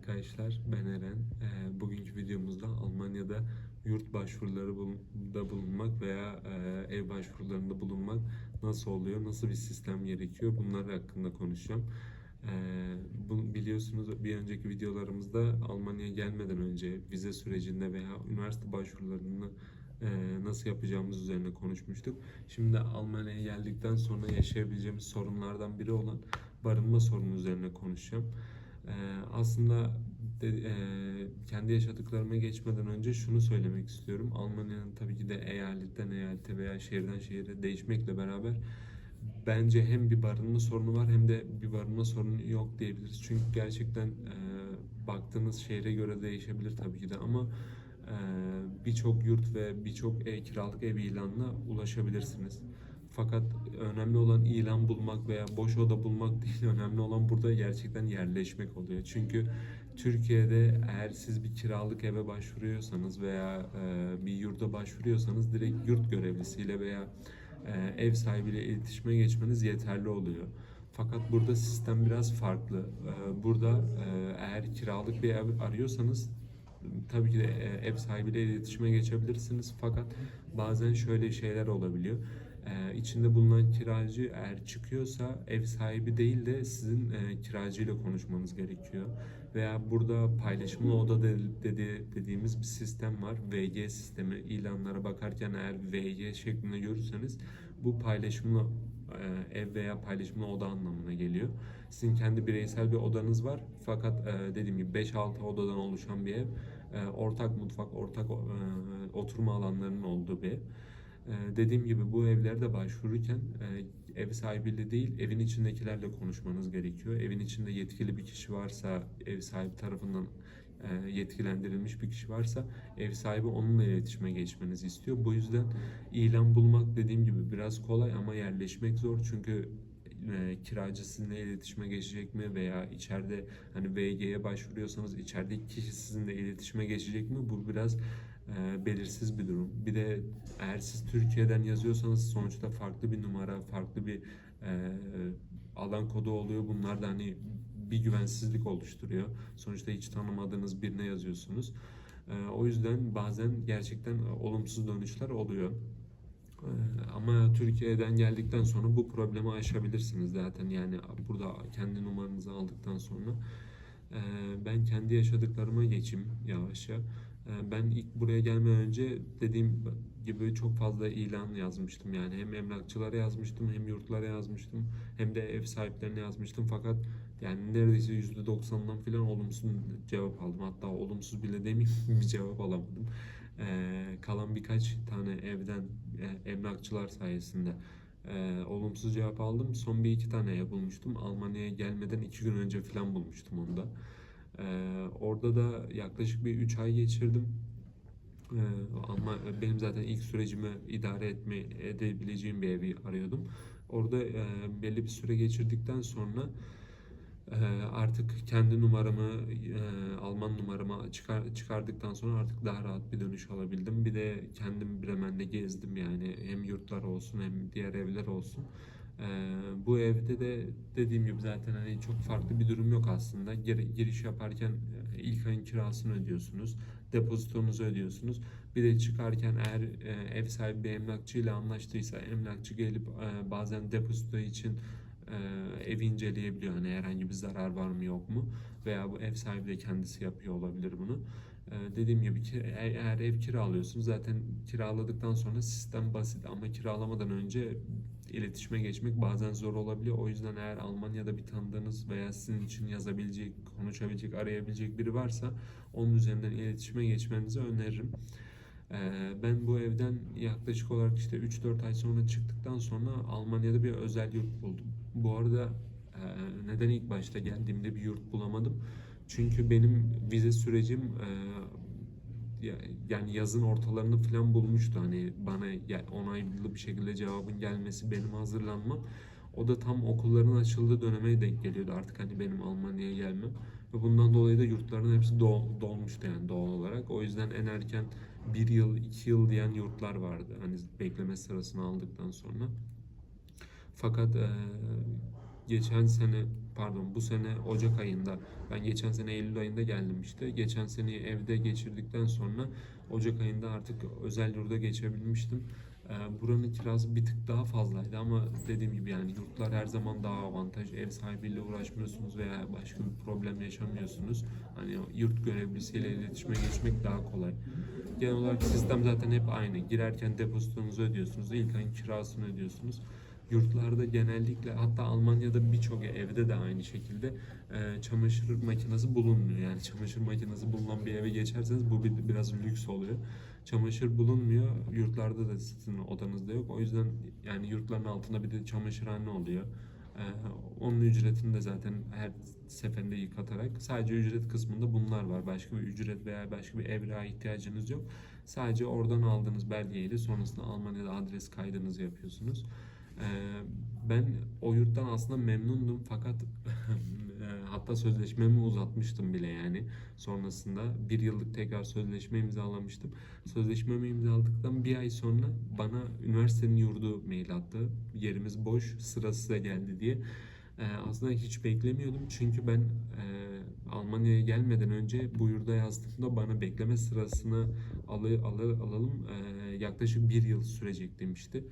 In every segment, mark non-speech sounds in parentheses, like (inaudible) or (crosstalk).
arkadaşlar ben Eren. Ee, bugünkü videomuzda Almanya'da yurt başvuruları da bulunmak veya e, ev başvurularında bulunmak nasıl oluyor, nasıl bir sistem gerekiyor bunlar hakkında konuşacağım. Ee, bu, biliyorsunuz bir önceki videolarımızda Almanya'ya gelmeden önce vize sürecinde veya üniversite başvurularını e, nasıl yapacağımız üzerine konuşmuştuk. Şimdi Almanya'ya geldikten sonra yaşayabileceğimiz sorunlardan biri olan barınma sorunu üzerine konuşacağım. Aslında de, e, kendi yaşadıklarıma geçmeden önce şunu söylemek istiyorum. Almanya'nın tabii ki de eyaletten eyalete veya şehirden şehire değişmekle beraber bence hem bir barınma sorunu var hem de bir barınma sorunu yok diyebiliriz. Çünkü gerçekten e, baktığınız şehre göre değişebilir tabii ki de ama e, birçok yurt ve birçok e, kiralık ev ilanına ulaşabilirsiniz. Fakat önemli olan ilan bulmak veya boş oda bulmak (laughs) değil. Önemli olan burada gerçekten yerleşmek oluyor. Çünkü Türkiye'de eğer siz bir kiralık eve başvuruyorsanız veya e, bir yurda başvuruyorsanız direkt yurt görevlisiyle veya e, ev sahibiyle iletişime geçmeniz yeterli oluyor. Fakat burada sistem biraz farklı. E, burada e, eğer kiralık bir ev arıyorsanız tabii ki de e, ev sahibiyle iletişime geçebilirsiniz. Fakat bazen şöyle şeyler olabiliyor. Ee, içinde bulunan kiracı eğer çıkıyorsa ev sahibi değil de sizin e, kiracıyla konuşmanız gerekiyor. Veya burada paylaşımlı oda de, dedi, dediğimiz bir sistem var. VG sistemi ilanlara bakarken eğer VG şeklinde görürseniz bu paylaşımlı e, ev veya paylaşımlı oda anlamına geliyor. Sizin kendi bireysel bir odanız var fakat e, dediğim gibi 5-6 odadan oluşan bir ev. E, ortak mutfak, ortak e, oturma alanlarının olduğu bir ev. Ee, dediğim gibi bu evlerde başvururken e, ev sahibiyle değil evin içindekilerle konuşmanız gerekiyor. Evin içinde yetkili bir kişi varsa ev sahibi tarafından e, yetkilendirilmiş bir kişi varsa ev sahibi onunla iletişime geçmenizi istiyor. Bu yüzden ilan bulmak dediğim gibi biraz kolay ama yerleşmek zor çünkü e, kiracı sizinle iletişime geçecek mi veya içeride hani VG'ye başvuruyorsanız içerideki kişi sizinle iletişime geçecek mi bu biraz e, belirsiz bir durum. Bir de eğer siz Türkiye'den yazıyorsanız sonuçta farklı bir numara, farklı bir e, alan kodu oluyor. Bunlar da hani bir güvensizlik oluşturuyor. Sonuçta hiç tanımadığınız birine yazıyorsunuz. E, o yüzden bazen gerçekten olumsuz dönüşler oluyor. E, ama Türkiye'den geldikten sonra bu problemi aşabilirsiniz zaten. Yani burada kendi numaranızı aldıktan sonra. E, ben kendi yaşadıklarıma geçeyim yavaşça. Ee, ben ilk buraya gelmeden önce dediğim gibi çok fazla ilan yazmıştım. Yani hem emlakçılara yazmıştım hem yurtlara yazmıştım hem de ev sahiplerine yazmıştım. Fakat yani neredeyse %90'dan falan olumsuz cevap aldım. Hatta olumsuz bile demeyeyim (laughs) bir cevap alamadım. Ee, kalan birkaç tane evden e, emlakçılar sayesinde e, olumsuz cevap aldım. Son bir iki tane ev bulmuştum. Almanya'ya gelmeden iki gün önce falan bulmuştum onu da. Ee, orada da yaklaşık bir 3 ay geçirdim. Ee, ama benim zaten ilk sürecimi idare etme edebileceğim bir evi arıyordum. Orada e, belli bir süre geçirdikten sonra e, artık kendi numaramı e, Alman numaramı çıkar, çıkardıktan sonra artık daha rahat bir dönüş alabildim. Bir de kendim Bremen'de gezdim yani hem yurtlar olsun hem diğer evler olsun. Ee, bu evde de dediğim gibi zaten hani çok farklı bir durum yok aslında. Gir, giriş yaparken e, ilk ayın kirasını ödüyorsunuz, depozitonuzu ödüyorsunuz. Bir de çıkarken eğer e, ev sahibi bir emlakçıyla anlaştıysa emlakçı gelip e, bazen depozito için e, evi inceleyebiliyor. Hani herhangi bir zarar var mı yok mu? Veya bu ev sahibi de kendisi yapıyor olabilir bunu. E, dediğim gibi e, eğer ev kiralıyorsunuz zaten kiraladıktan sonra sistem basit ama kiralamadan önce iletişime geçmek bazen zor olabiliyor. O yüzden eğer Almanya'da bir tanıdığınız veya sizin için yazabilecek, konuşabilecek, arayabilecek biri varsa onun üzerinden iletişime geçmenizi öneririm. Ee, ben bu evden yaklaşık olarak işte 3-4 ay sonra çıktıktan sonra Almanya'da bir özel yurt buldum. Bu arada e, neden ilk başta geldiğimde bir yurt bulamadım? Çünkü benim vize sürecim e, yani yazın ortalarını falan bulmuştu. Hani bana onaylı bir şekilde cevabın gelmesi benim hazırlanmam. O da tam okulların açıldığı döneme denk geliyordu. Artık hani benim Almanya'ya gelmem. Ve bundan dolayı da yurtların hepsi dol, dolmuştu yani doğal olarak. O yüzden en erken bir yıl iki yıl diyen yurtlar vardı. Hani bekleme sırasını aldıktan sonra. Fakat e, geçen sene pardon bu sene Ocak ayında ben geçen sene Eylül ayında geldim işte. Geçen seneyi evde geçirdikten sonra Ocak ayında artık özel yurda geçebilmiştim. Ee, Buranın kirası bir tık daha fazlaydı ama dediğim gibi yani yurtlar her zaman daha avantaj. Ev sahibiyle uğraşmıyorsunuz veya başka bir problem yaşamıyorsunuz. Hani yurt görevlisiyle iletişime geçmek daha kolay. Genel olarak sistem zaten hep aynı. Girerken depozitonuzu ödüyorsunuz. ilk ayın kirasını ödüyorsunuz. Yurtlarda genellikle hatta Almanya'da birçok evde de aynı şekilde e, çamaşır makinesi bulunmuyor. Yani çamaşır makinesi bulunan bir eve geçerseniz bu bir, biraz lüks oluyor. Çamaşır bulunmuyor. Yurtlarda da sizin odanızda yok. O yüzden yani yurtların altında bir de çamaşırhane oluyor. E, onun ücretini de zaten her seferinde yıkatarak sadece ücret kısmında bunlar var. Başka bir ücret veya başka bir evrağa ihtiyacınız yok. Sadece oradan aldığınız belgeyle sonrasında Almanya'da adres kaydınızı yapıyorsunuz. Ee, ben o yurttan aslında memnundum fakat (laughs) e, hatta sözleşmemi uzatmıştım bile yani sonrasında bir yıllık tekrar sözleşme imzalamıştım. Sözleşmemi imzaladıktan bir ay sonra bana üniversitenin yurdu mail attı. Yerimiz boş, sırası size geldi diye. Ee, aslında hiç beklemiyordum çünkü ben e, Almanya'ya gelmeden önce bu yurda yazdığımda bana bekleme sırasını alı, alı, alalım e, yaklaşık bir yıl sürecek demişti.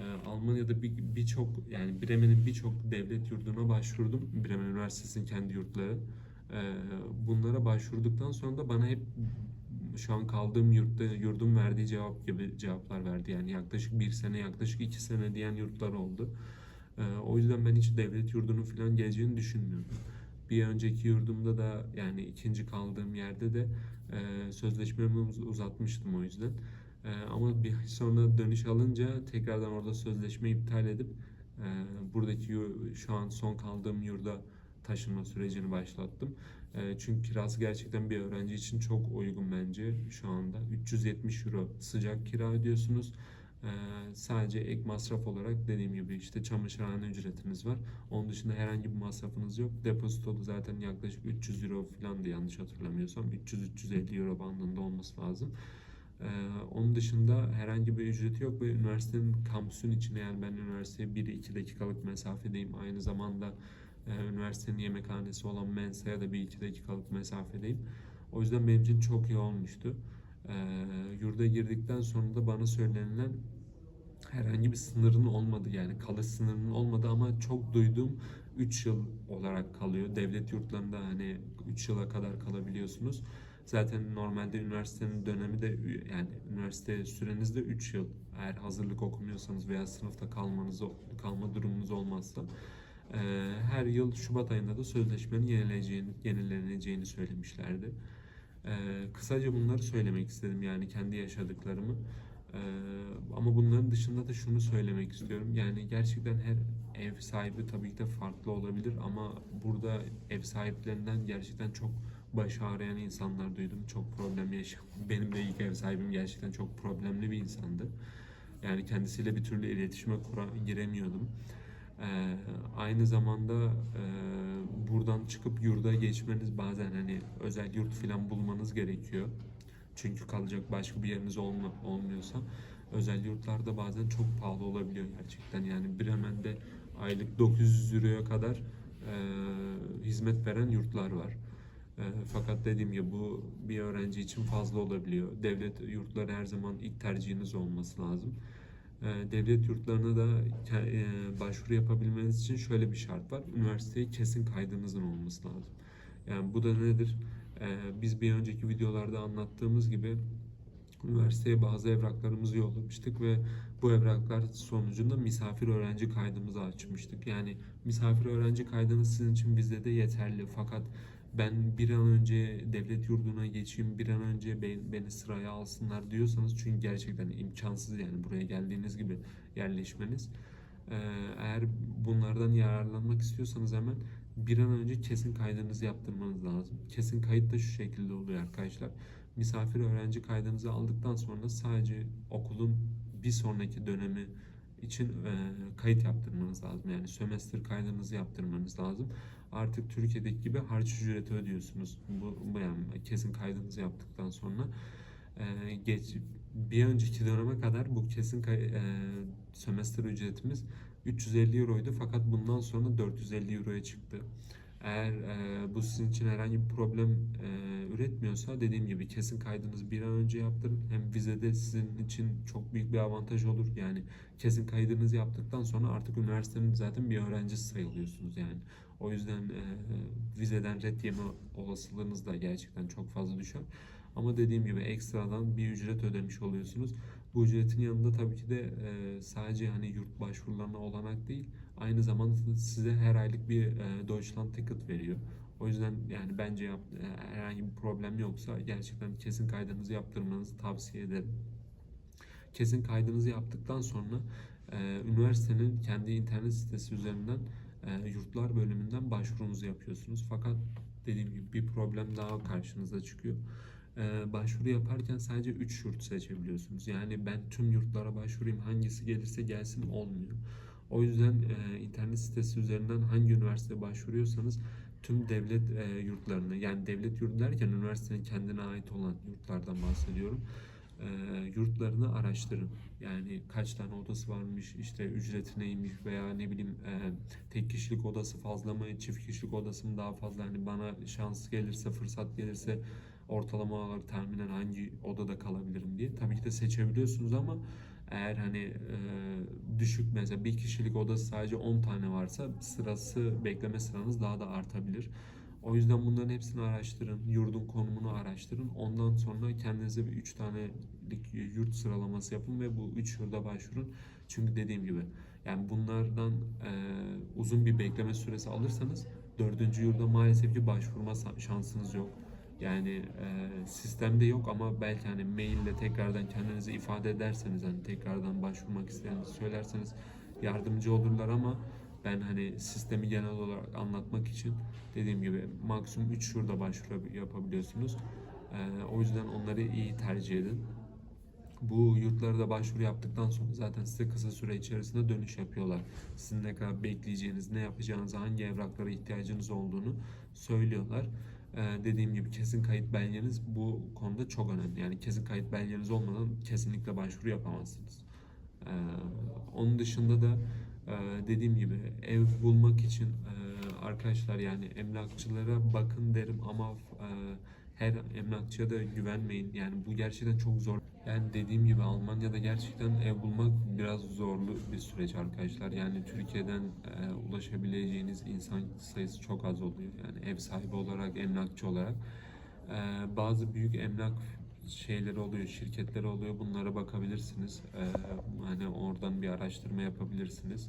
Ee, Almanya'da bir birçok yani Bremen'in birçok devlet yurduna başvurdum. Bremen Üniversitesi'nin kendi yurtları. Ee, bunlara başvurduktan sonra da bana hep şu an kaldığım yurtta yurdun verdiği cevap gibi cevaplar verdi. Yani yaklaşık bir sene, yaklaşık iki sene diyen yurtlar oldu. Ee, o yüzden ben hiç devlet yurdunun falan geleceğini düşünmüyordum. Bir önceki yurdumda da yani ikinci kaldığım yerde de e, sözleşmemi uz- uzatmıştım o yüzden. Ee, ama bir sonra dönüş alınca tekrardan orada sözleşme iptal edip e, buradaki şu an son kaldığım yurda taşınma sürecini başlattım. E, çünkü kirası gerçekten bir öğrenci için çok uygun bence şu anda. 370 euro sıcak kira ödüyorsunuz. E, sadece ek masraf olarak dediğim gibi işte çamaşırhane ücretiniz var. Onun dışında herhangi bir masrafınız yok. Depozito da zaten yaklaşık 300 euro falan yanlış hatırlamıyorsam 300-350 euro bandında olması lazım. Ee, onun dışında herhangi bir ücreti yok ve üniversitenin kampüsün içine yani ben üniversiteye 1-2 dakikalık mesafedeyim. Aynı zamanda e, üniversitenin yemekhanesi olan Mensa'ya da bir 2 dakikalık mesafedeyim. O yüzden benim için çok iyi olmuştu. Ee, yurda girdikten sonra da bana söylenilen herhangi bir sınırın olmadı yani kalış sınırının olmadı ama çok duyduğum 3 yıl olarak kalıyor. Devlet yurtlarında hani 3 yıla kadar kalabiliyorsunuz. Zaten normalde üniversitenin dönemi de yani üniversite süreniz de 3 yıl. Eğer hazırlık okumuyorsanız veya sınıfta kalmanız kalma durumunuz olmazsa eee, her yıl Şubat ayında da sözleşmenin yenileceğini, yenileneceğini söylemişlerdi. Eee, kısaca bunları söylemek istedim yani kendi yaşadıklarımı. Eee, ama bunların dışında da şunu söylemek istiyorum. Yani gerçekten her ev sahibi tabii ki de farklı olabilir ama burada ev sahiplerinden gerçekten çok başı ağrıyan insanlar duydum. Çok problem yaşadım. Benim de ilk ev sahibim gerçekten çok problemli bir insandı. Yani kendisiyle bir türlü iletişime kura, giremiyordum. Ee, aynı zamanda e, buradan çıkıp yurda geçmeniz bazen hani özel yurt falan bulmanız gerekiyor. Çünkü kalacak başka bir yeriniz olma, olmuyorsa özel yurtlarda bazen çok pahalı olabiliyor gerçekten. Yani Bremen'de aylık 900 euroya kadar e, hizmet veren yurtlar var. E, fakat dediğim gibi bu bir öğrenci için fazla olabiliyor. Devlet yurtları her zaman ilk tercihiniz olması lazım. E, devlet yurtlarına da e, başvuru yapabilmeniz için şöyle bir şart var. Üniversiteye kesin kaydınızın olması lazım. Yani bu da nedir? E, biz bir önceki videolarda anlattığımız gibi üniversiteye bazı evraklarımızı yollamıştık ve bu evraklar sonucunda misafir öğrenci kaydımızı açmıştık. Yani misafir öğrenci kaydınız sizin için bizde de yeterli. Fakat ben bir an önce devlet yurduna geçeyim, bir an önce be- beni sıraya alsınlar diyorsanız çünkü gerçekten imkansız yani buraya geldiğiniz gibi yerleşmeniz. Ee, eğer bunlardan yararlanmak istiyorsanız hemen bir an önce kesin kaydınızı yaptırmanız lazım. Kesin kayıt da şu şekilde oluyor arkadaşlar. Misafir öğrenci kaydınızı aldıktan sonra sadece okulun bir sonraki dönemi için e, kayıt yaptırmanız lazım. Yani sömestr kaydınızı yaptırmanız lazım. Artık Türkiye'deki gibi harç ücreti ödüyorsunuz. Bu, bu yani kesin kaydınızı yaptıktan sonra e, geç bir önceki döneme kadar bu kesin kay, e, sömestr ücretimiz 350 euroydu fakat bundan sonra 450 euroya çıktı. Eğer e, bu sizin için herhangi bir problem e, üretmiyorsa dediğim gibi kesin kaydınızı bir an önce yaptırın. Hem vizede sizin için çok büyük bir avantaj olur. Yani kesin kaydınızı yaptıktan sonra artık üniversitenin zaten bir öğrencisi sayılıyorsunuz yani. O yüzden e, vizeden red yeme olasılığınız da gerçekten çok fazla düşer. Ama dediğim gibi ekstradan bir ücret ödemiş oluyorsunuz. Bu ücretin yanında tabii ki de e, sadece hani yurt başvurularına olanak değil, aynı zamanda size her aylık bir e, Deutschland Ticket veriyor. O yüzden yani bence yap, e, herhangi bir problem yoksa gerçekten kesin kaydınızı yaptırmanızı tavsiye ederim. Kesin kaydınızı yaptıktan sonra e, üniversitenin kendi internet sitesi üzerinden e, yurtlar bölümünden başvurunuzu yapıyorsunuz. Fakat dediğim gibi bir problem daha karşınıza çıkıyor. E, başvuru yaparken sadece 3 yurt seçebiliyorsunuz. Yani ben tüm yurtlara başvurayım hangisi gelirse gelsin olmuyor. O yüzden e, internet sitesi üzerinden hangi üniversiteye başvuruyorsanız tüm devlet yurtlarını yani devlet yurdu derken üniversitenin kendine ait olan yurtlardan bahsediyorum. E, yurtlarını araştırın. Yani kaç tane odası varmış, işte ücreti neymiş veya ne bileyim e, tek kişilik odası fazla mı, çift kişilik odası mı daha fazla. Hani bana şans gelirse, fırsat gelirse ortalama olarak tahminen hangi odada kalabilirim diye. Tabii ki de seçebiliyorsunuz ama eğer hani e, düşük mesela bir kişilik odası sadece 10 tane varsa sırası bekleme sıranız daha da artabilir. O yüzden bunların hepsini araştırın. Yurdun konumunu araştırın. Ondan sonra kendinize bir 3 tanelik yurt sıralaması yapın ve bu 3 yurda başvurun. Çünkü dediğim gibi yani bunlardan e, uzun bir bekleme süresi alırsanız dördüncü yurda maalesef ki başvurma şansınız yok. Yani e, sistemde yok ama belki hani maille tekrardan kendinizi ifade ederseniz hani tekrardan başvurmak isteğinizi söylerseniz yardımcı olurlar ama ben hani sistemi genel olarak anlatmak için dediğim gibi maksimum 3 şurada başvuru yapabiliyorsunuz. E, o yüzden onları iyi tercih edin. Bu yurtlara da başvuru yaptıktan sonra zaten size kısa süre içerisinde dönüş yapıyorlar. Sizin ne kadar bekleyeceğiniz, ne yapacağınızı, hangi evraklara ihtiyacınız olduğunu söylüyorlar. Ee, dediğim gibi kesin kayıt belgeniz bu konuda çok önemli. Yani kesin kayıt belgeniz olmadan kesinlikle başvuru yapamazsınız. Ee, onun dışında da e, dediğim gibi ev bulmak için e, arkadaşlar yani emlakçılara bakın derim ama e, her emlakçıya da güvenmeyin. Yani bu gerçekten çok zor. Yani dediğim gibi Almanya'da gerçekten ev bulmak biraz zorlu bir süreç arkadaşlar. Yani Türkiye'den e, ulaşabileceğiniz insan sayısı çok az oluyor. Yani ev sahibi olarak, emlakçı olarak. E, bazı büyük emlak şeyleri oluyor, şirketleri oluyor. Bunlara bakabilirsiniz. E, hani oradan bir araştırma yapabilirsiniz.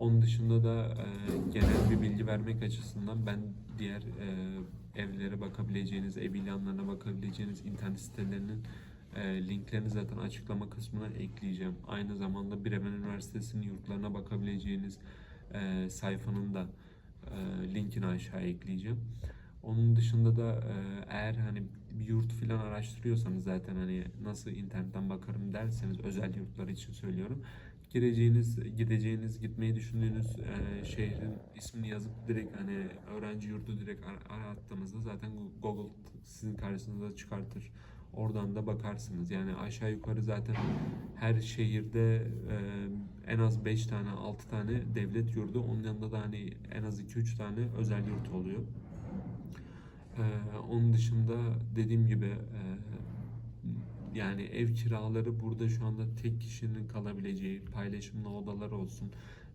Onun dışında da e, genel bir bilgi vermek açısından ben diğer e, evlere bakabileceğiniz, ev ilanlarına bakabileceğiniz internet sitelerinin e, linklerini zaten açıklama kısmına ekleyeceğim. Aynı zamanda Bremen Üniversitesi'nin yurtlarına bakabileceğiniz sayfanın da linkini aşağı ekleyeceğim. Onun dışında da eğer hani bir yurt filan araştırıyorsanız zaten hani nasıl internetten bakarım derseniz özel yurtlar için söylüyorum gireceğiniz, gideceğiniz, gitmeyi düşündüğünüz e, şehrin ismini yazıp direkt hani öğrenci yurdu direkt ar- arattığınızda zaten Google sizin karşınıza çıkartır. Oradan da bakarsınız. Yani aşağı yukarı zaten her şehirde e, en az 5 tane, 6 tane devlet yurdu. Onun yanında da hani en az 2-3 tane özel yurt oluyor. E, onun dışında dediğim gibi e, yani ev kiraları burada şu anda tek kişinin kalabileceği paylaşımlı odalar olsun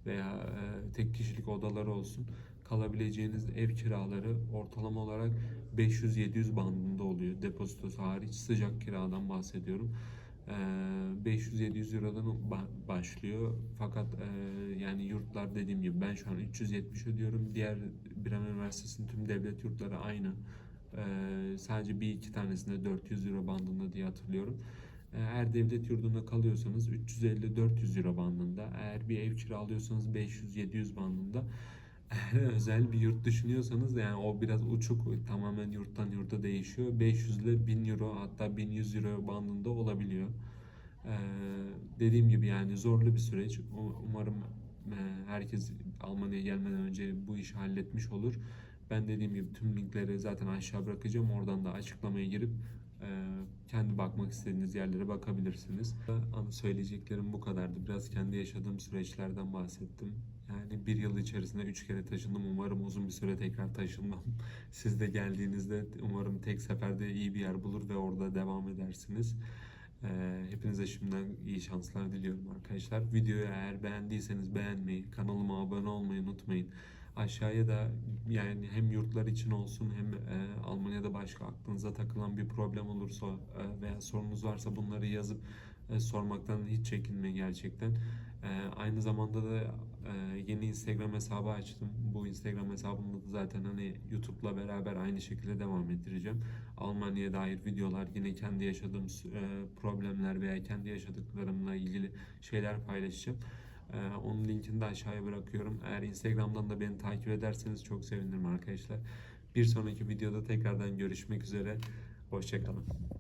veya e, tek kişilik odalar olsun kalabileceğiniz ev kiraları ortalama olarak 500-700 bandında oluyor. Depozitosu hariç sıcak kiradan bahsediyorum. E, 500-700 Euro'dan ba- başlıyor. Fakat yani yurtlar dediğim gibi ben şu an 370 ödüyorum. Diğer Bremen Üniversitesi'nin tüm devlet yurtları aynı. Sadece bir iki tanesinde 400 euro bandında diye hatırlıyorum. Eğer devlet yurdunda kalıyorsanız 350-400 euro bandında. Eğer bir ev kiralıyorsanız 500-700 bandında. Eğer özel bir yurt düşünüyorsanız yani o biraz uçuk tamamen yurttan yurda değişiyor. 500 ile 1000 euro hatta 1100 euro bandında olabiliyor. Ee, dediğim gibi yani zorlu bir süreç. Umarım herkes Almanya'ya gelmeden önce bu işi halletmiş olur. Ben dediğim gibi tüm linkleri zaten aşağı bırakacağım. Oradan da açıklamaya girip kendi bakmak istediğiniz yerlere bakabilirsiniz. Söyleyeceklerim bu kadardı. Biraz kendi yaşadığım süreçlerden bahsettim. Yani bir yıl içerisinde üç kere taşındım. Umarım uzun bir süre tekrar taşınmam. (laughs) Siz de geldiğinizde umarım tek seferde iyi bir yer bulur ve orada devam edersiniz. Ee, hepinize şimdiden iyi şanslar diliyorum arkadaşlar. Videoyu eğer beğendiyseniz beğenmeyi, kanalıma abone olmayı unutmayın. Aşağıya da yani hem yurtlar için olsun hem e, Almanya'da başka aklınıza takılan bir problem olursa e, veya sorunuz varsa bunları yazıp e, sormaktan hiç çekinmeyin gerçekten. E, aynı zamanda da e, yeni Instagram hesabı açtım. Bu Instagram hesabımda da zaten hani YouTube'la beraber aynı şekilde devam ettireceğim. Almanya'ya dair videolar, yine kendi yaşadığım e, problemler veya kendi yaşadıklarımla ilgili şeyler paylaşacağım. E, onun linkini de aşağıya bırakıyorum. Eğer Instagram'dan da beni takip ederseniz çok sevinirim arkadaşlar. Bir sonraki videoda tekrardan görüşmek üzere. Hoşçakalın.